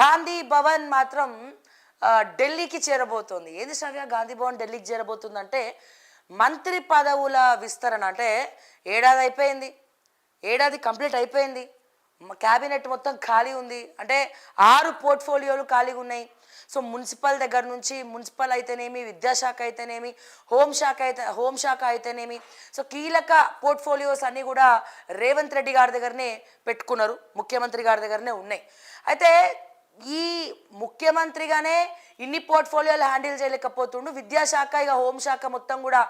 గాంధీ భవన్ మాత్రం ఢిల్లీకి చేరబోతోంది. ఏది సరిగా గాంధీ భవన్ ఢిల్లీకి చేరబోతుందంటే మంత్రి పదవుల విస్తరణ. అంటే ఏడాది అయిపోయింది. ఏడాది కంప్లీట్ అయిపోయింది. క్యాబినెట్ మొత్తం ఖాళీ ఉంది. అంటే ఆరు పోర్ట్ఫోలియోలు ఖాళీగా ఉన్నాయి. సో మున్సిపల్ దగ్గర నుంచి మున్సిపల్ అయితేనేమి విద్యాశాఖ అయితేనేమి హోంశాఖ అయితే హోంశాఖ అయితేనేమి సో కీలక పోర్ట్ఫోలియోస్ అన్నీ కూడా రేవంత్ రెడ్డి గారి దగ్గరనే పెట్టుకున్నారు. ముఖ్యమంత్రి గారి దగ్గరనే ఉన్నాయి. అయితే ఈ ముఖ్యమంత్రిగానే ఇన్ని పోర్ట్ఫోలియోలు హ్యాండిల్ చేయలేకపోతుండు. విద్యాశాఖ ఇక హోంశాఖ మొత్తం కూడా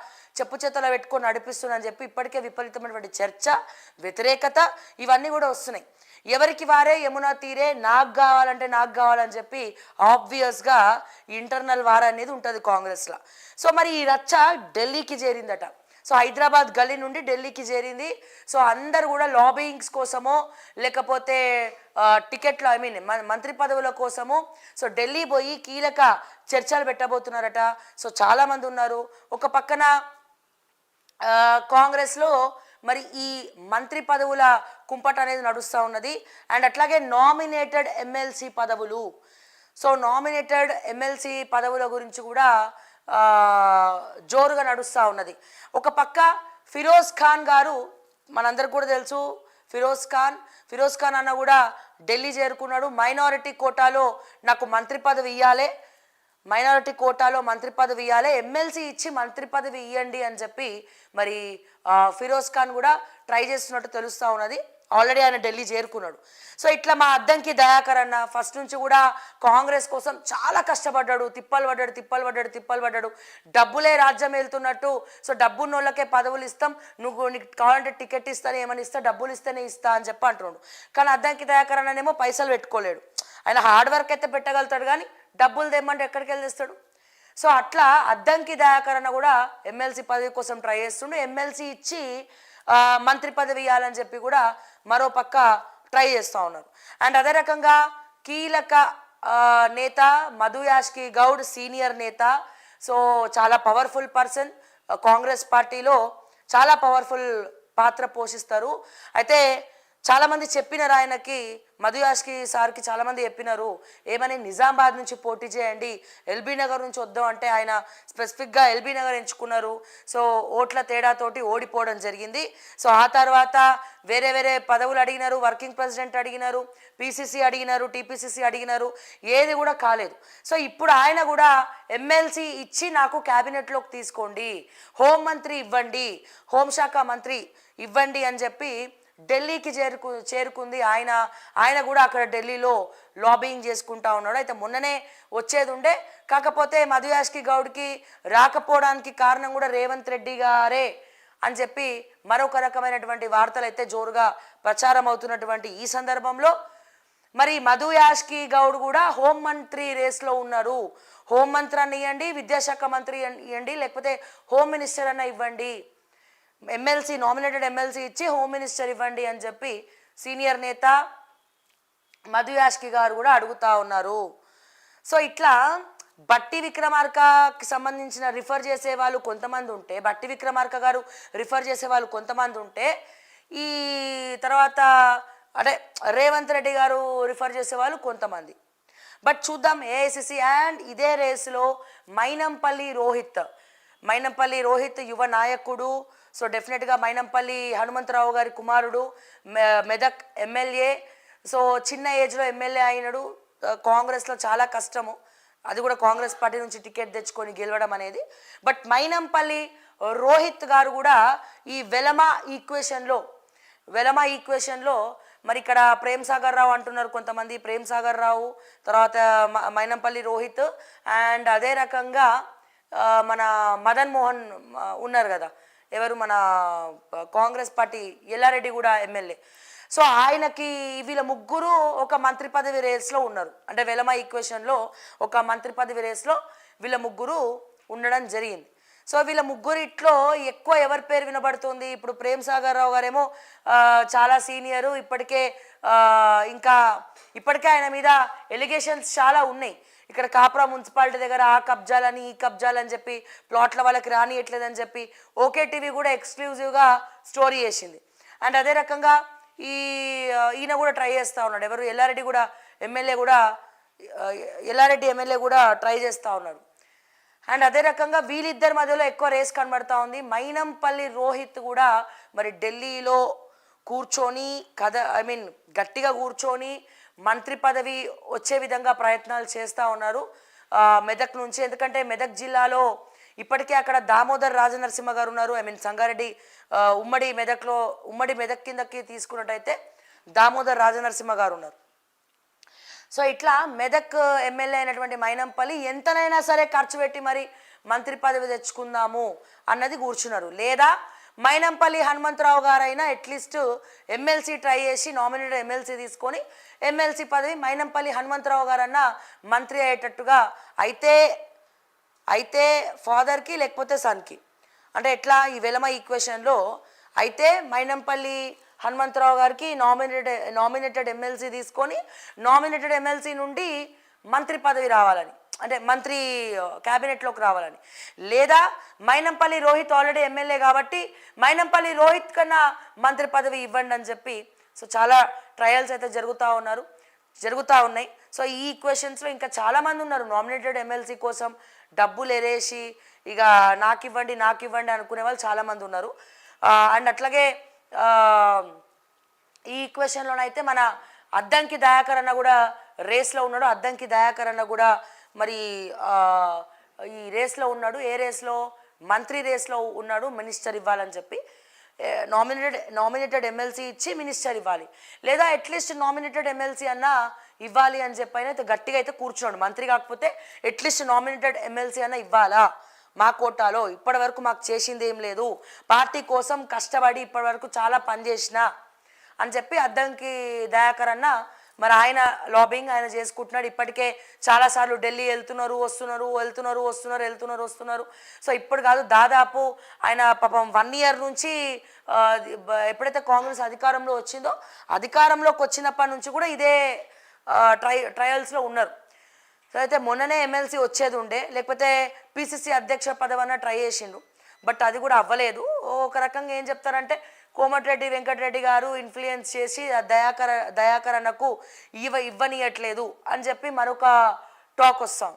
చెప్పు చేతలో పెట్టుకొని నడిపిస్తుందని చెప్పి ఇప్పటికే విపరీతమైనటువంటి చర్చ వ్యతిరేకత ఇవన్నీ కూడా వస్తున్నాయి. ఎవరికి వారే యమునా తీరే నాకు కావాలంటే నాకు కావాలని చెప్పి ఆబ్వియస్గా ఇంటర్నల్ వార్ అనేది ఉంటుంది కాంగ్రెస్లో. సో మరి ఈ రచ్చ ఢిల్లీకి చేరిందట. సో హైదరాబాద్ గల్లీ నుండి ఢిల్లీకి చేరింది. సో అందరు కూడా లాబింగ్స్ కోసమో లేకపోతే టికెట్లు ఐ మీన్ మంత్రి పదవుల కోసము సో ఢిల్లీ పోయి కీలక చర్చలు పెట్టబోతున్నారట. సో చాలామంది ఉన్నారు. ఒక పక్కన కాంగ్రెస్లో మరి ఈ మంత్రి పదవుల కుంపట అనేది నడుస్తూ ఉన్నది. అండ్ అట్లాగే నామినేటెడ్ ఎమ్మెల్సీ పదవులు. సో నామినేటెడ్ ఎమ్మెల్సీ పదవుల గురించి కూడా జోరుగా నడుస్తూ ఉన్నది. ఒక పక్క ఫిరోజ్ ఖాన్ గారు మనందరికి కూడా తెలుసు ఫిరోజ్ ఖాన్ ఫిరోజ్ ఖాన్ అన్న కూడా ఢిల్లీ చేరుకున్నాడు. మైనారిటీ కోటాలో నాకు మంత్రి పదవి ఇవ్వాలి మైనారిటీ కోటాలో మంత్రి పదవి ఇవ్వాలి ఎమ్మెల్సీ ఇచ్చి మంత్రి పదవి ఇవ్వండి అని చెప్పి మరి ఫిరోజ్ ఖాన్ కూడా ట్రై చేస్తున్నట్టు తెలుస్తూ ఉన్నది. ఆల్రెడీ ఆయన ఢిల్లీ చేరుకున్నాడు. సో ఇట్లా మా అద్దంకి దయాకర్ అన్న ఫస్ట్ నుంచి కూడా కాంగ్రెస్ కోసం చాలా కష్టపడ్డాడు. తిప్పలు పడ్డాడు తిప్పలు పడ్డాడు తిప్పలు పడ్డాడు. డబ్బులే రాజ్యం వెళ్తున్నట్టు సో డబ్బున్నోళ్ళకే పదవులు ఇస్తాం. నువ్వు నీకు కావాలంటే టికెట్ ఇస్తాను ఏమని ఇస్తా డబ్బులు ఇస్తేనే ఇస్తా అని చెప్పి అంటున్నాడు కానీ అద్దంకి దయాకర్ అన్ననేమో పైసలు పెట్టుకోలేడు. ఆయన హార్డ్ వర్క్ అయితే పెట్టగలుగుతాడు కానీ డబ్బులు తెమ్మంటే ఎక్కడికి వెళ్ళి తెస్తాడు సో అట్లా అద్దంకి దయాకరణ కూడా ఎమ్మెల్సీ పదవి కోసం ట్రై చేస్తుండు. ఎమ్మెల్సీ ఇచ్చి మంత్రి పదవి ఇవ్వాలని చెప్పి కూడా మరో పక్క ట్రై చేస్తూ ఉన్నారు. అండ్ అదే రకంగా కీలక నేత మధు యాష్కి గౌడ్ సీనియర్ నేత. సో చాలా పవర్ఫుల్ పర్సన్. కాంగ్రెస్ పార్టీలో చాలా పవర్ఫుల్ పాత్ర పోషిస్తారు. అయితే చాలామంది చెప్పినారు ఆయనకి మధుయాష్కి సార్కి చాలామంది చెప్పినారు ఏమని నిజామాబాద్ నుంచి పోటీ చేయండి ఎల్బీ నగర్ నుంచి వద్దాం అంటే ఆయన స్పెసిఫిక్గా ఎల్బీ నగర్ ఎంచుకున్నారు. సో ఓట్ల తేడాతోటి ఓడిపోవడం జరిగింది. సో ఆ తర్వాత వేరే వేరే పదవులు అడిగినారు వర్కింగ్ ప్రెసిడెంట్ అడిగినారు పీసీసీ అడిగినారు టీపీసీసీ అడిగినారు ఏది కూడా కాలేదు. సో ఇప్పుడు ఆయన కూడా ఎమ్మెల్సీ ఇచ్చి నాకు క్యాబినెట్లోకి తీసుకోండి హోంమంత్రి ఇవ్వండి హోంశాఖ మంత్రి ఇవ్వండి అని చెప్పి ఢిల్లీకి చేరుకు చేరుకుంది. ఆయన ఆయన కూడా అక్కడ ఢిల్లీలో లాబింగ్ చేసుకుంటా ఉన్నాడు. అయితే మొన్ననే వచ్చేది ఉండే. కాకపోతే మధుయాష్కి గౌడ్కి రాకపోవడానికి కారణం కూడా రేవంత్ రెడ్డి గారే అని చెప్పి మరొక రకమైనటువంటి వార్తలు అయితే జోరుగా ప్రచారం అవుతున్నటువంటి ఈ సందర్భంలో మరి మధు యాష్కి గౌడ్ కూడా హోంమంత్రి రేస్లో ఉన్నారు. హోంమంత్రి అన్న ఇవ్వండి విద్యాశాఖ మంత్రి ఇవ్వండి లేకపోతే హోమ్ మినిస్టర్ అన్న ఇవ్వండి. ఎమ్మెల్సీ నామినేటెడ్ ఎమ్మెల్సీ ఇచ్చి హోమ్ మినిస్టర్ ఇవ్వండి అని చెప్పి సీనియర్ నేత మధు యాష్కి గారు కూడా అడుగుతా ఉన్నారు. సో ఇట్లా బట్టి విక్రమార్కకి సంబంధించిన రిఫర్ చేసే వాళ్ళు కొంతమంది ఉంటే బట్టి విక్రమార్క గారు రిఫర్ చేసే వాళ్ళు కొంతమంది ఉంటే ఈ తర్వాత అంటే రేవంత్ రెడ్డి గారు రిఫర్ చేసే వాళ్ళు కొంతమంది. బట్ చూద్దాం ఏఐసిసి అండ్ ఇదే రేసులో మైనంపల్లి రోహిత్. మైనంపల్లి రోహిత్ యువ నాయకుడు సో డెఫినెట్గా మైనంపల్లి హనుమంతరావు గారి కుమారుడు మె- మెదక్ ఎమ్మెల్యే. సో చిన్న ఏజ్లో ఎమ్మెల్యే అయినడు. కాంగ్రెస్లో చాలా కష్టము. అది కూడా కాంగ్రెస్ పార్టీ నుంచి టికెట్ తెచ్చుకొని గెలవడం అనేది. బట్ మైనంపల్లి రోహిత్ గారు కూడా ఈ వెలమ ఈక్వేషన్లో వెలమ ఈక్వేషన్లో మరి ఇక్కడ ప్రేమ్ సాగర్ రావు అంటున్నారు కొంతమంది ప్రేమ్ సాగర్ రావు తర్వాత మ- మైనంపల్లి రోహిత్. అండ్ అదే రకంగా మన మదన్ మోహన్ ఉన్నారు కదా. ఎవరు మన కాంగ్రెస్ పార్టీ ఎల్లారెడ్డి కూడా ఎమ్మెల్యే. సో ఆయనకి వీళ్ళ ముగ్గురు ఒక మంత్రి పదవి రేస్లో ఉన్నారు. అంటే వెలమ ఈక్వేషన్లో ఒక మంత్రి పదవి రేస్లో వీళ్ళ ముగ్గురు ఉండడం జరిగింది. సో వీళ్ళ ముగ్గురిట్లో ఎక్కువ ఎవరి పేరు వినబడుతుంది? ఇప్పుడు ప్రేమ్ సాగర్ రావు గారేమో చాలా సీనియరు. ఇప్పటికే ఇంకా ఇప్పటికే ఆయన మీద ఎలిగేషన్స్ చాలా ఉన్నాయి. ఇక్కడ కాపురా మున్సిపాలిటీ దగ్గర ఆ కబ్జాలని ఈ కబ్జాలని చెప్పి ప్లాట్ల వాళ్ళకి రానియట్లేదని చెప్పి ఓకే టీవీ కూడా ఎక్స్క్లూజివ్గా స్టోరీ చేసింది. అండ్ అదే రకంగా ఈ ఈయన కూడా ట్రై చేస్తూ ఉన్నాడు. ఎవరు? ఎల్లారెడ్డి కూడా ఎమ్మెల్యే కూడా ఎల్లారెడ్డి ఎమ్మెల్యే కూడా ట్రై చేస్తూ ఉన్నారు అండ్ అదే రకంగా వీళ్ళిద్దరి మధ్యలో ఎక్కువ రేస్ కనబడతా ఉంది. మైనంపల్లి రోహిత్ కూడా మరి ఢిల్లీలో కూర్చొని కథ ఐ మీన్ గట్టిగా కూర్చొని మంత్రి పదవి వచ్చే విధంగా ప్రయత్నాలు చేస్తూ ఉన్నారు మెదక్ నుంచి. ఎందుకంటే మెదక్ జిల్లాలో ఇప్పటికే అక్కడ దామోదర్ రాజనరసింహ గారు ఉన్నారు. ఐ మీన్ సంగారెడ్డి ఉమ్మడి మెదక్లో ఉమ్మడి మెదక్ కిందకి తీసుకున్నట్టయితే దామోదర్ రాజనరసింహ గారు ఉన్నారు. సో ఇట్లా మెదక్ ఎమ్మెల్యే అయినటువంటి మైనంపల్లి ఎంతనైనా సరే ఖర్చు పెట్టి మరి మంత్రి పదవి తెచ్చుకుందాము అన్నది కూర్చున్నారు. లేదా మైనంపల్లి హనుమంతరావు గారైనా అట్లీస్ట్ ఎమ్మెల్సీ ట్రై చేసి నామినేటెడ్ ఎమ్మెల్సీ తీసుకొని ఎమ్మెల్సీ పదవి మైనంపల్లి హనుమంతరావు గారన్నా మంత్రి అయ్యేటట్టుగా అయితే అయితే ఫాదర్కి లేకపోతే సన్కి. అంటే ఎట్లా ఈ వెలమ ఈక్వేషన్లో అయితే మైనంపల్లి హనుమంతరావు గారికి నామినేటెడ్ నామినేటెడ్ ఎమ్మెల్సీ తీసుకొని నామినేటెడ్ ఎమ్మెల్సీ నుండి మంత్రి పదవి రావాలని. అంటే మంత్రి క్యాబినెట్లోకి రావాలని. లేదా మైనంపల్లి రోహిత్ ఆల్రెడీ ఎమ్మెల్యే కాబట్టి మైనంపల్లి రోహిత్ కన్నా మంత్రి పదవి ఇవ్వండి అని చెప్పి సో చాలా ట్రయల్స్ అయితే జరుగుతూ ఉన్నారు జరుగుతూ ఉన్నాయి. సో ఈ ఈక్వేషన్స్లో ఇంకా చాలామంది ఉన్నారు. నామినేటెడ్ ఎమ్మెల్సీ కోసం డబ్బులు ఎరేసి ఇక నాకు ఇవ్వండి నాకు ఇవ్వండి అనుకునే వాళ్ళు చాలామంది ఉన్నారు. అండ్ అట్లాగే ఈ ఈక్వేషన్లోనైతే మన అద్దంకి దయాకర్ అన్న కూడా రేస్లో ఉన్నాడు. అద్దంకి దయాకర్ అన్న కూడా మరి ఈ రేస్లో ఉన్నాడు ఏ రేస్లో? మంత్రి రేస్లో ఉన్నాడు మినిస్టర్ ఇవ్వాలని చెప్పి. నామినేటెడ్ నామినేటెడ్ ఎమ్మెల్సీ ఇచ్చి మినిస్టర్ ఇవ్వాలి. లేదా అట్లీస్ట్ నామినేటెడ్ ఎమ్మెల్సీ అన్న ఇవ్వాలి అని చెప్పి అయినా అయితే గట్టిగా అయితే కూర్చున్నాడు. మంత్రి కాకపోతే అట్లీస్ట్ నామినేటెడ్ ఎమ్మెల్సీ అన్న ఇవ్వాలా? మా కోటాలో ఇప్పటి వరకు మాకు చేసింది ఏం లేదు. పార్టీ కోసం కష్టపడి ఇప్పటి వరకు చాలా పనిచేసిన అని చెప్పి అద్దంకి దయాకర్ అన్న మరి ఆయన లాబింగ్ ఆయన చేసుకుంటున్నాడు. ఇప్పటికే చాలాసార్లు ఢిల్లీ వెళ్తున్నారు వస్తున్నారు వెళ్తున్నారు వస్తున్నారు వెళ్తున్నారు వస్తున్నారు. సో ఇప్పుడు కాదు దాదాపు ఆయన పాపం వన్ ఇయర్ నుంచి ఎప్పుడైతే కాంగ్రెస్ అధికారంలో వచ్చిందో అధికారంలోకి వచ్చినప్పటి నుంచి కూడా ఇదే ట్రై ట్రయల్స్లో ఉన్నారు. సో అయితే మొన్ననే ఎమ్మెల్సీ వచ్చేది ఉండే లేకపోతే పిసిసి అధ్యక్ష పదవన్న ట్రై చేసిండు. బట్ అది కూడా అవ్వలేదు. ఒక రకంగా ఏం చెప్తారంటే కోమటిరెడ్డి వెంకటరెడ్డి గారు ఇన్ఫ్లుయెన్స్ చేసి ఆ దయాకర దయాకరణకు ఇవ ఇవ్వనియట్లేదు అని చెప్పి మరొక టాక్ వస్తాం.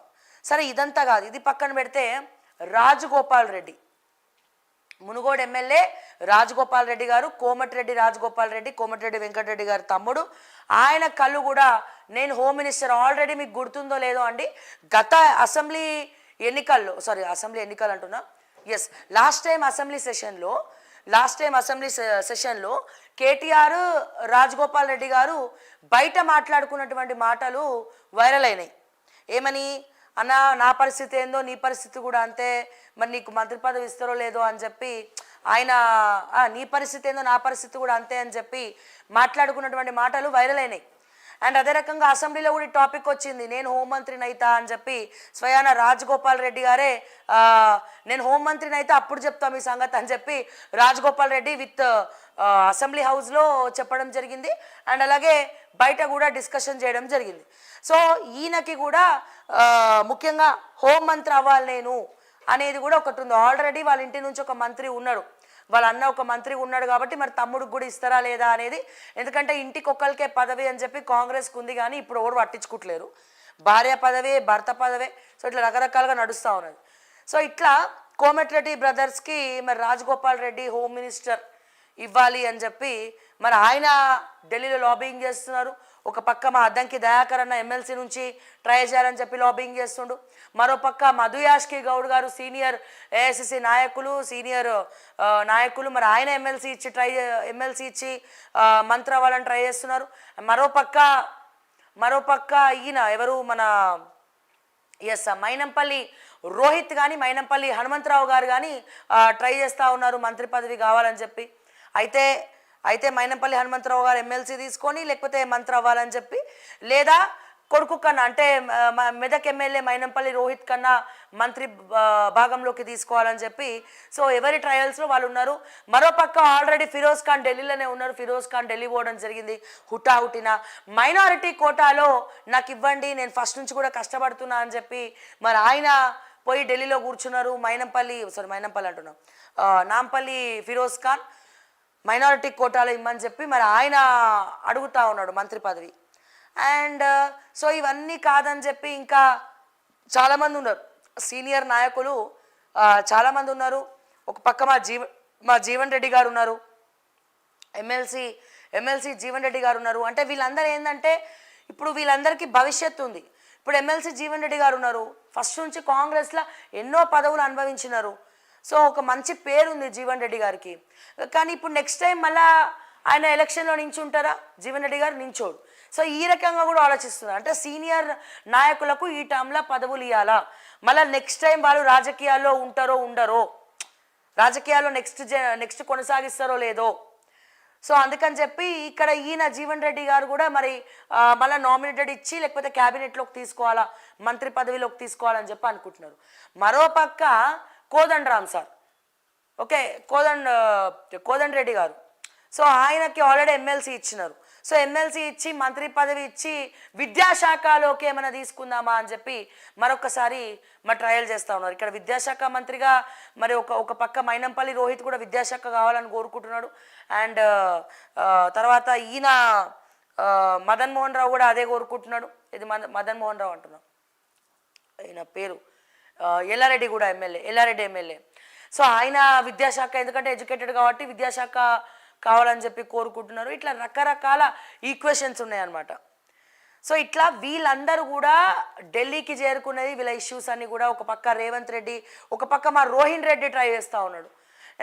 సరే ఇదంతా కాదు. ఇది పక్కన పెడితే రాజగోపాల్ రెడ్డి. మునుగోడు ఎమ్మెల్యే రాజగోపాల్ రెడ్డి గారు కోమటిరెడ్డి రాజగోపాల్ రెడ్డి కోమటిరెడ్డి వెంకటరెడ్డి గారు తమ్ముడు. ఆయన కళ్ళు కూడా నేను హోమ్ మినిస్టర్ ఆల్రెడీ మీకు గుర్తుందో లేదో అండి. గత అసెంబ్లీ ఎన్నికల్లో సారీ అసెంబ్లీ ఎన్నికలు అంటున్నా. ఎస్ లాస్ట్ టైం అసెంబ్లీ సెషన్లో లాస్ట్ టైం అసెంబ్లీ సెషన్లో కేటీఆర్ రాజగోపాల్ రెడ్డి గారు బయట మాట్లాడుకున్నటువంటి మాటలు వైరల్ అయినాయి. ఏమని? అన్న నా పరిస్థితి ఏందో నీ పరిస్థితి కూడా అంతే. మరి నీకు మంత్రి పదవి ఇస్తారో లేదో అని చెప్పి ఆయన నీ పరిస్థితి ఏందో నా పరిస్థితి కూడా అంతే అని చెప్పి మాట్లాడుకున్నటువంటి మాటలు వైరల్ అయినాయి. అండ్ అదే రకంగా అసెంబ్లీలో కూడా టాపిక్ వచ్చింది. నేను హోంమంత్రిని అయితా అని చెప్పి స్వయాన రాజగోపాల్ రెడ్డి గారే నేను హోంమంత్రిని అయితే అప్పుడు చెప్తాం మీ సంగతి అని చెప్పి రాజగోపాల్ రెడ్డి విత్ అసెంబ్లీ హౌస్లో చెప్పడం జరిగింది. అండ్ అలాగే బయట కూడా డిస్కషన్ చేయడం జరిగింది. సో ఈయనకి కూడా ముఖ్యంగా హోంమంత్రి అవ్వాలి నేను అనేది కూడా ఒకటి ఉంది. ఆల్రెడీ వాళ్ళ ఇంటి నుంచి ఒక మంత్రి ఉన్నాడు. వాళ్ళ అన్న ఒక మంత్రి ఉన్నాడు కాబట్టి మరి తమ్ముడికి కూడా ఇస్తారా లేదా అనేది ఎందుకంటే ఇంటికి ఒక్కరికే పదవి అని చెప్పి కాంగ్రెస్కి ఉంది కానీ ఇప్పుడు ఎవరు పట్టించుకుంటలేరు. భార్య పదవే భర్త పదవే సో ఇట్లా రకరకాలుగా నడుస్తూ ఉన్నది. సో ఇట్లా కోమటిరెడ్డి బ్రదర్స్కి మరి రాజగోపాల్ రెడ్డి హోమ్ మినిస్టర్ ఇవ్వాలి అని చెప్పి మరి ఆయన ఢిల్లీలో లాబింగ్ చేస్తున్నారు. ఒక పక్క మా అద్దంకి దయాకర్ అన్న ఎమ్మెల్సీ నుంచి ట్రై చేయాలని చెప్పి లాబింగ్ చేస్తుండు. మరో పక్క మధు యాష్కి గౌడ్ గారు సీనియర్ ఏఐసిసి నాయకులు సీనియర్ నాయకులు మరి ఆయన ఎమ్మెల్సీ ఇచ్చి ట్రై ఎమ్మెల్సీ ఇచ్చి మంత్రి అవ్వాలని ట్రై చేస్తున్నారు. మరో పక్క మరో పక్క ఈయన ఎవరు? మన ఎస్ మైనంపల్లి రోహిత్ కానీ మైనంపల్లి హనుమంతరావు గారు కానీ ట్రై చేస్తూ ఉన్నారు. మంత్రి పదవి కావాలని చెప్పి. అయితే అయితే మైనంపల్లి హనుమంతరావు గారు ఎమ్మెల్సీ తీసుకొని లేకపోతే మంత్రి అవ్వాలని చెప్పి లేదా కొడుకు కన్నా అంటే మెదక్ ఎమ్మెల్యే మైనంపల్లి రోహిత్ కన్నా మంత్రి భాగంలోకి తీసుకోవాలని చెప్పి సో ఎవరి ట్రయల్స్లో వాళ్ళు ఉన్నారు. మరోపక్క ఆల్రెడీ ఫిరోజ్ ఖాన్ ఢిల్లీలోనే ఉన్నారు. ఫిరోజ్ ఖాన్ ఢిల్లీ పోవడం జరిగింది. హుటా హుటిన మైనారిటీ కోటాలో నాకు ఇవ్వండి నేను ఫస్ట్ నుంచి కూడా కష్టపడుతున్నా అని చెప్పి మరి ఆయన పోయి ఢిల్లీలో కూర్చున్నారు. మైనంపల్లి సారీ మైనంపల్లి అంటున్నాం. నాంపల్లి ఫిరోజ్ ఖాన్ మైనారిటీ కోటాలో ఇమ్మని చెప్పి మరి ఆయన అడుగుతా ఉన్నాడు మంత్రి పదవి. అండ్ uh, సో ఇవన్నీ కాదని చెప్పి ఇంకా చాలామంది ఉన్నారు. సీనియర్ నాయకులు uh, చాలామంది ఉన్నారు. ఒక పక్క మా జీవ మా జీవన్ రెడ్డి గారు ఉన్నారు. ఎమ్మెల్సీ ఎమ్మెల్సీ జీవన్ రెడ్డి గారు ఉన్నారు. అంటే వీళ్ళందరూ ఏంటంటే ఇప్పుడు వీళ్ళందరికీ భవిష్యత్తు ఉంది. ఇప్పుడు ఎమ్మెల్సీ జీవన్ రెడ్డి గారు ఉన్నారు. ఫస్ట్ నుంచి కాంగ్రెస్లో ఎన్నో పదవులు అనుభవించినారు. సో ఒక మంచి పేరు ఉంది జీవన్ రెడ్డి గారికి. కానీ ఇప్పుడు నెక్స్ట్ టైం మళ్ళా ఆయన ఎలక్షన్లో నించుంటారా? జీవన్ రెడ్డి గారు నించోడు. సో ఈ రకంగా కూడా ఆలోచిస్తున్నారు. అంటే సీనియర్ నాయకులకు ఈ టర్మ్లో పదవులు ఇవ్వాలా మళ్ళీ నెక్స్ట్ టైం వాళ్ళు రాజకీయాల్లో ఉంటారో ఉండరో? రాజకీయాల్లో నెక్స్ట్ నెక్స్ట్ కొనసాగిస్తారో లేదో? సో అందుకని చెప్పి ఇక్కడ ఈయన జీవన్ రెడ్డి గారు కూడా మరి మళ్ళీ మళ్ళా నామినేటెడ్ ఇచ్చి లేకపోతే క్యాబినెట్లోకి తీసుకోవాలా? మంత్రి పదవిలోకి తీసుకోవాలని చెప్పి అనుకుంటున్నారు. మరో కోదండరామ్ కోదండ రామ్ సార్. ఓకే కోదండ్ కోదండ రెడ్డి గారు. సో ఆయనకి ఆల్రెడీ ఎమ్మెల్సీ ఇచ్చినారు. సో ఎమ్మెల్సీ ఇచ్చి మంత్రి పదవి ఇచ్చి విద్యాశాఖలోకి ఏమైనా తీసుకుందామా అని చెప్పి మరొకసారి మా ట్రయల్ చేస్తూ ఉన్నారు. ఇక్కడ విద్యాశాఖ మంత్రిగా మరి ఒక ఒక పక్క మైనంపల్లి రోహిత్ కూడా విద్యాశాఖ కావాలని కోరుకుంటున్నాడు. అండ్ తర్వాత ఈయన మదన్ మోహన్ రావు కూడా అదే కోరుకుంటున్నాడు. ఇది మద మదన్ మోహన్ రావు అంటున్నాం. ఆయన పేరు. ఎల్లారెడ్డి కూడా ఎమ్మెల్యే ఎల్లారెడ్డి ఎమ్మెల్యే. సో ఆయన విద్యాశాఖ ఎందుకంటే ఎడ్యుకేటెడ్ కాబట్టి విద్యాశాఖ కావాలని చెప్పి కోరుకుంటున్నారు. ఇట్లా రకరకాల ఈక్వేషన్స్ ఉన్నాయన్నమాట. సో ఇట్లా వీళ్ళందరూ కూడా ఢిల్లీకి చేరుకునేది వీళ్ళ ఇష్యూస్ అన్నీ కూడా ఒక పక్క రేవంత్ రెడ్డి ఒక పక్క మా రోహిన్ రెడ్డి ట్రై చేస్తూ ఉన్నాడు.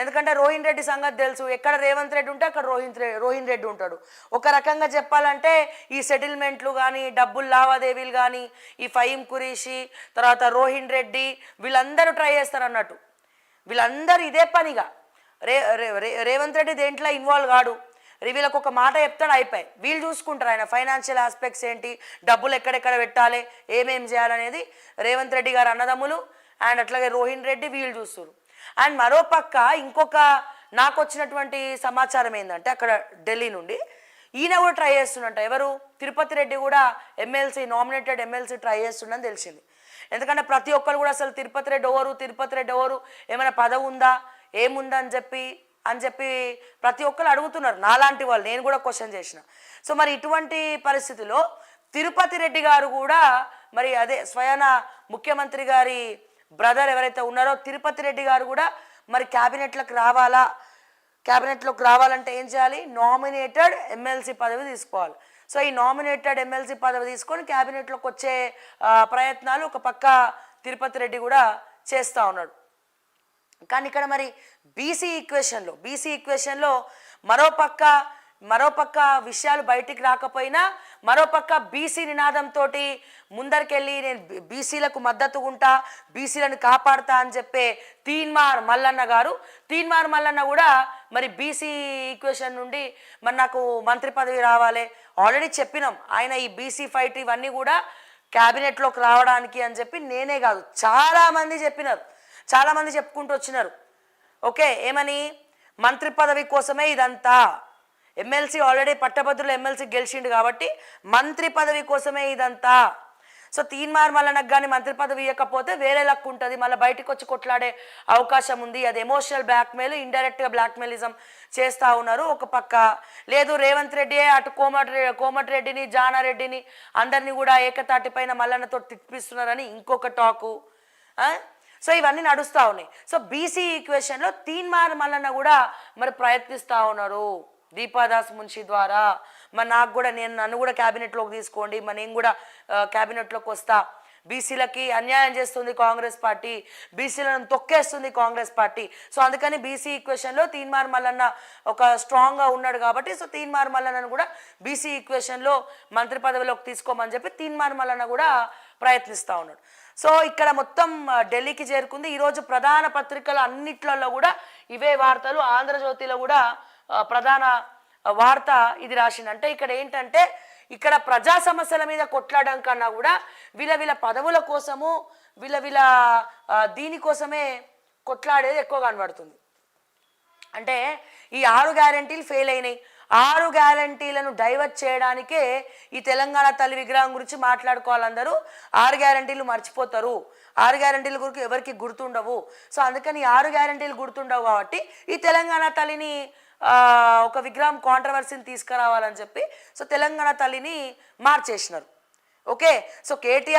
ఎందుకంటే రోహిన్ రెడ్డి సంగతి తెలుసు. ఎక్కడ రేవంత్ రెడ్డి ఉంటే అక్కడ రోహిన్ రోహిన్ రెడ్డి ఉంటాడు. ఒక రకంగా చెప్పాలంటే ఈ సెటిల్మెంట్లు కానీ డబ్బులు లావాదేవీలు కానీ ఈ ఫహీం కురీషి తర్వాత రోహిన్ రెడ్డి వీళ్ళందరూ ట్రై చేస్తారు అన్నట్టు వీళ్ళందరూ ఇదే పనిగా. రే రే- రే- రేవంత్ రెడ్డి దేంట్లో ఇన్వాల్వ్ కాడు? రే- వీళ్ళకి ఒక మాట చెప్తాడు అయిపోయి వీళ్ళు చూసుకుంటారు ఆయన ఫైనాన్షియల్ ఆస్పెక్ట్స్ ఏంటి డబ్బులు ఎక్కడెక్కడ పెట్టాలి ఏమేం చేయాలనేది రేవంత్ రెడ్డి గారు అన్నదమ్ములు అండ్ అట్లాగే రోహిన్ రెడ్డి వీళ్ళు చూస్తారు అండ్ మరో పక్క ఇంకొక నాకు వచ్చినటువంటి సమాచారం ఏంటంటే అక్కడ ఢిల్లీ నుండి ఈయన కూడా ట్రై చేస్తున్నట్ట ఎవరు? తిరుపతి రెడ్డి కూడా ఎమ్మెల్సీ నామినేటెడ్ ఎమ్మెల్సీ ట్రై చేస్తుండని తెలిసింది. ఎందుకంటే ప్రతి ఒక్కరు కూడా అసలు తిరుపతి రెడ్డి ఎవరు? తిరుపతి రెడ్డి ఎవరు? ఏమైనా పదవి ఉందా? ఏముందా అని చెప్పి అని చెప్పి ప్రతి ఒక్కరు అడుగుతున్నారు. నాలాంటి వాళ్ళు నేను కూడా క్వశ్చన్ చేసిన. సో మరి ఇటువంటి పరిస్థితిలో తిరుపతి రెడ్డి గారు కూడా మరి అదే స్వయాన ముఖ్యమంత్రి గారి బ్రదర్ ఎవరైతే ఉన్నారో తిరుపతి రెడ్డి గారు కూడా మరి క్యాబినెట్లకు రావాలా? క్యాబినెట్లోకి రావాలంటే ఏం చేయాలి? నామినేటెడ్ ఎమ్మెల్సీ పదవి తీసుకోవాలి. సో ఈ నామినేటెడ్ ఎమ్మెల్సీ పదవి తీసుకొని క్యాబినెట్లోకి వచ్చే ప్రయత్నాలు ఒక పక్క తిరుపతి రెడ్డి కూడా చేస్తూ ఉన్నాడు. కానీ ఇక్కడ మరి బీసీ ఈక్వేషన్లో బీసీ ఈక్వేషన్లో మరో పక్క మరోపక్క విషయాలు బయటికి రాకపోయినా మరోపక్క బీసీ నినాదంతో ముందరికెళ్ళి నేను బీసీలకు మద్దతు ఉంటా బీసీలను కాపాడుతా అని చెప్పే తీన్మార్ మల్లన్న గారు. తీన్మార్ మల్లన్న కూడా మరి బీసీ ఈక్వేషన్ నుండి మరి నాకు మంత్రి పదవి రావాలి. ఆల్రెడీ చెప్పినాం ఆయన ఈ బీసీ ఫైట్ ఇవన్నీ కూడా క్యాబినెట్లోకి రావడానికి అని చెప్పి నేనే కాదు చాలామంది చెప్పినారు. చాలామంది చెప్పుకుంటూ వచ్చినారు. ఓకే ఏమని? మంత్రి పదవి కోసమే ఇదంతా. ఎమ్మెల్సీ ఆల్రెడీ పట్టభద్రులు ఎమ్మెల్సీ గెలిచిండు కాబట్టి మంత్రి పదవి కోసమే ఇదంతా. సో తీన్మార్ మల్లనకు కానీ మంత్రి పదవి ఇవ్వకపోతే వేరే లక్ ఉంటుంది. మళ్ళీ బయటకు వచ్చి కొట్లాడే అవకాశం ఉంది. అది ఎమోషనల్ బ్లాక్మెయిల్ ఇండైరెక్ట్గా బ్లాక్మెయిలిజం చేస్తూ ఉన్నారు ఒక పక్క. లేదు రేవంత్ రెడ్డి అటు కోమటి రె- కోమటిరెడ్డిని జానారెడ్డిని అందరినీ కూడా ఏకతాటి పైన మల్లన్నతో తిప్పిస్తున్నారని ఇంకొక టాకు. సో ఇవన్నీ నడుస్తూ ఉన్నాయి. సో బీసీ ఈక్వేషన్లో తీన్మార్ మల్లన్న కూడా మరి ప్రయత్నిస్తూ ఉన్నారు. దీపాదాస్ మున్షి ద్వారా. మరి నాకు కూడా నేను నన్ను కూడా క్యాబినెట్లోకి తీసుకోండి. మరి నేను కూడా క్యాబినెట్లోకి వస్తా. బీసీలకి అన్యాయం చేస్తుంది కాంగ్రెస్ పార్టీ. బీసీలను తొక్కేస్తుంది కాంగ్రెస్ పార్టీ. సో అందుకని బీసీ ఈక్వేషన్లో తీన్మార్ మల్లన్న ఒక స్ట్రాంగ్గా ఉన్నాడు కాబట్టి సో తీన్మార్ మల్లన్నను కూడా బీసీ ఈక్వేషన్లో మంత్రి పదవిలోకి తీసుకోమని చెప్పి తీన్మార్ మల్లన్న కూడా ప్రయత్నిస్తూ ఉన్నాడు. సో ఇక్కడ మొత్తం ఢిల్లీకి చేరుకుంది. ఈరోజు ప్రధాన పత్రికలు అన్నిట్లలో కూడా ఇవే వార్తలు. ఆంధ్రజ్యోతిలో కూడా ప్రధాన వార్త ఇది రాసింది. అంటే ఇక్కడ ఏంటంటే ఇక్కడ ప్రజా సమస్యల మీద కొట్లాడడం కన్నా కూడా వీళ్ళ వీళ్ళ పదవుల కోసము వీళ్ళ వీళ్ళ దీనికోసమే కొట్లాడేది ఎక్కువ కనబడుతుంది. అంటే ఈ ఆరు గ్యారంటీలు ఫెయిల్ అయినాయి. ఆరు గ్యారంటీలను డైవర్ట్ చేయడానికే ఈ తెలంగాణ తల్లి విగ్రహం గురించి మాట్లాడుకోవాలందరూ ఆరు గ్యారంటీలు మర్చిపోతారు. ఆరు గ్యారంటీల గురించి ఎవరికి గుర్తుండవు. సో అందుకని ఆరు గ్యారంటీలు గుర్తుండవు కాబట్టి ఈ తెలంగాణ తల్లిని ఒక విగ్రహం కాంట్రవర్సీని తీసుకురావాలని చెప్పి సో తెలంగాణ తల్లిని మార్చేసినారు. ఓకే? సో కేటీఆర్